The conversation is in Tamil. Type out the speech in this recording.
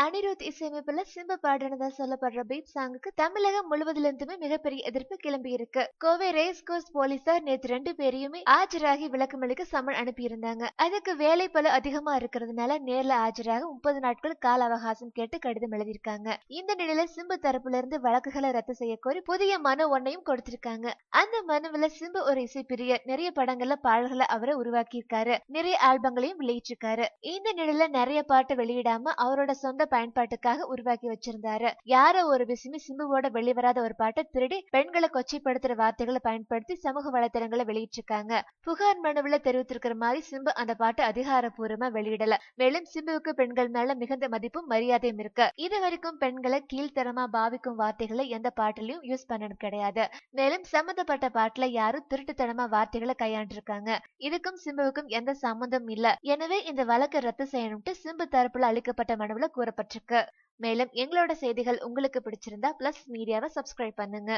அனிருத் இசையமைப்புல சிம்பு பாடுறதா சொல்லப்படுற பீப் சாங்குக்கு தமிழகம் முழுவதிலிருந்துமே மிகப்பெரிய எதிர்ப்பு கிளம்பி இருக்கு. கோவை ரேஸ் கோர்ஸ் போலீசார் நேத்து ரெண்டு பேரையுமே ஆஜராகி விளக்கமளிக்க சமன் அனுப்பியிருந்தாங்க. அதுக்கு வேலை பல அதிகமா இருக்கிறதுனால நேர்ல ஆஜராக முப்பது நாட்கள் கால அவகாசம் கேட்டு கடிதம் எழுதியிருக்காங்க. இந்த நிலையில சிம்பு தரப்புல இருந்து வழக்குகளை ரத்து செய்ய கோரி புதிய மனு ஒன்னையும் கொடுத்திருக்காங்க. அந்த மனுவில சிம்பு ஒரு இசைப்பிரியர் நிறைய படங்கள்ல பாடல்களை அவரை உருவாக்கியிருக்காரு. நிறைய ஆல்பங்களையும் வெளியிட்டிருக்காரு. இந்த நிலையில நிறைய பாட்டு வெளியிடாம அவரோட சொந்த பயன்பாட்டுக்காக உருவாக்கி வச்சிருந்தாரு. யாரோ ஒரு விசுமி சிம்புவோட வெளிவராத ஒரு பாட்டை திருடி பெண்களை கொச்சைப்படுத்துற வார்த்தைகளை பயன்படுத்தி சமூக வலைதளங்களை வெளியிட்டிருக்காங்க. புகார் மனுவில் தெரிவித்திருக்கிற மாதிரி சிம்பு அந்த பாட்டை அதிகாரப்பூர்வமா வெளியிடல. மேலும் சிம்புவுக்கு பெண்கள் மேல மிகுந்த மதிப்பும் மரியாதையும் இருக்கு. இது வரைக்கும் பெண்களை கீழ்த்தரமா பாவிக்கும் வார்த்தைகளை எந்த பாட்டிலையும் யூஸ் பண்ணது கிடையாது. மேலும் சம்பந்தப்பட்ட பாட்டுல யாரும் திருட்டுத்தனமா வார்த்தைகளை கையாண்டிருக்காங்க. இதுக்கும் சிம்புவுக்கும் எந்த சம்மந்தம் இல்ல. எனவே இந்த வழக்கை ரத்து செய்யணும்ட்டு சிம்பு தரப்புல அளிக்கப்பட்ட மனுவில் மனுவுல கூறப்பட்டிருக்கு மேலும் எங்களோட செய்திகள் உங்களுக்கு பிடிச்சிருந்தா பிளஸ் மீடியாவை சப்ஸ்கிரைப் பண்ணுங்க.